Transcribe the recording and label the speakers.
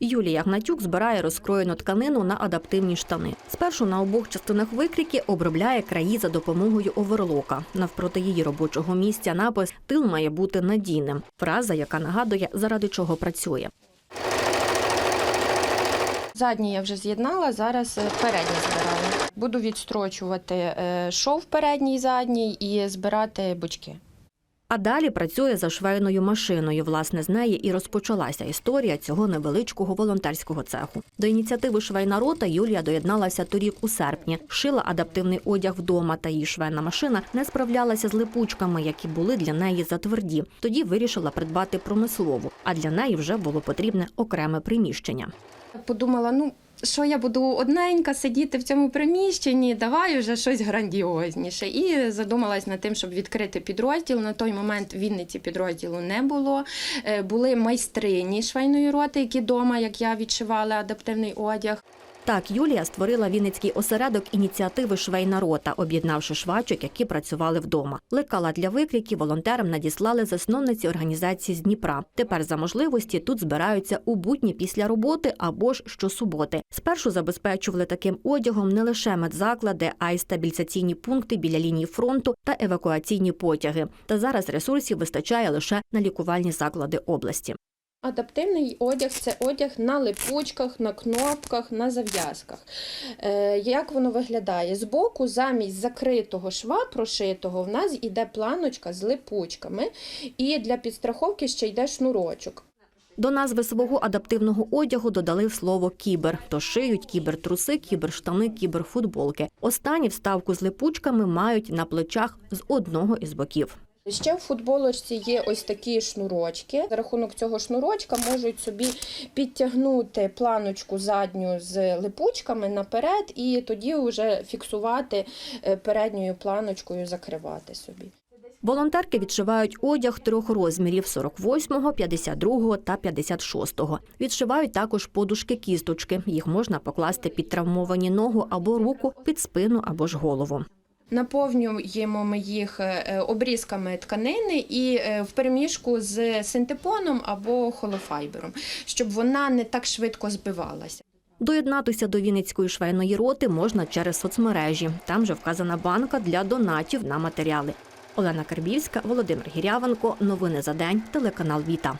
Speaker 1: Юлія Гнатюк збирає розкроєну тканину на адаптивні штани. Спершу на обох частинах викрійки обробляє краї за допомогою оверлока. Навпроти її робочого місця напис Тил має бути надійним. Фраза, яка нагадує, заради чого працює.
Speaker 2: Задній я вже з'єднала, зараз е, передній збираю. Буду відстрочувати е, шов передній, задній і збирати бочки.
Speaker 1: А далі працює за швейною машиною. Власне, з неї і розпочалася історія цього невеличкого волонтерського цеху. До ініціативи швейна рота Юлія доєдналася торік у серпні. Шила адаптивний одяг вдома, та її швейна машина не справлялася з липучками, які були для неї затверді. Тоді вирішила придбати промислову, а для неї вже було потрібне окреме приміщення.
Speaker 2: Подумала, ну що я буду одненька сидіти в цьому приміщенні, давай вже щось грандіозніше. І задумалась над тим, щоб відкрити підрозділ. На той момент в Вінниці підрозділу не було. Е, Були майстрині швейної роти, які вдома, як я відшивала адаптивний одяг.
Speaker 1: Так, Юлія створила Вінницький осередок ініціативи Швейна рота, об'єднавши швачок, які працювали вдома. Лекала для викрійки волонтерам надіслали засновниці організації з Дніпра. Тепер за можливості тут збираються у будні після роботи або ж щосуботи. Спершу забезпечували таким одягом не лише медзаклади, а й стабілізаційні пункти біля лінії фронту та евакуаційні потяги. Та зараз ресурсів вистачає лише на лікувальні заклади області.
Speaker 2: Адаптивний одяг це одяг на липучках, на кнопках, на зав'язках. Е, як воно виглядає? Збоку, замість закритого шва прошитого, в нас йде планочка з липучками, і для підстраховки ще йде шнурочок.
Speaker 1: До назви свого адаптивного одягу додали слово кібер. То шиють кібертруси, кіберштани, кіберфутболки. Останні вставку з липучками мають на плечах з одного із боків.
Speaker 2: Ще в футболочці є ось такі шнурочки. За рахунок цього шнурочка можуть собі підтягнути планочку задню з липучками наперед, і тоді вже фіксувати е, передньою планочкою, закривати собі.
Speaker 1: Волонтерки відшивають одяг трьох розмірів – 48, 52 та 56. Відшивають також подушки-кісточки. Їх можна покласти під травмовані ногу або руку, під спину або ж голову.
Speaker 2: Наповнюємо ми їх е, обрізками тканини і е, в переміжку з синтепоном або холофайбером, щоб вона не так швидко збивалася.
Speaker 1: Доєднатися до Вінницької швейної роти можна через соцмережі. Там же вказана банка для донатів на матеріали. Олена Карбівська, Володимир Гірявенко. Новини за день. Телеканал Віта.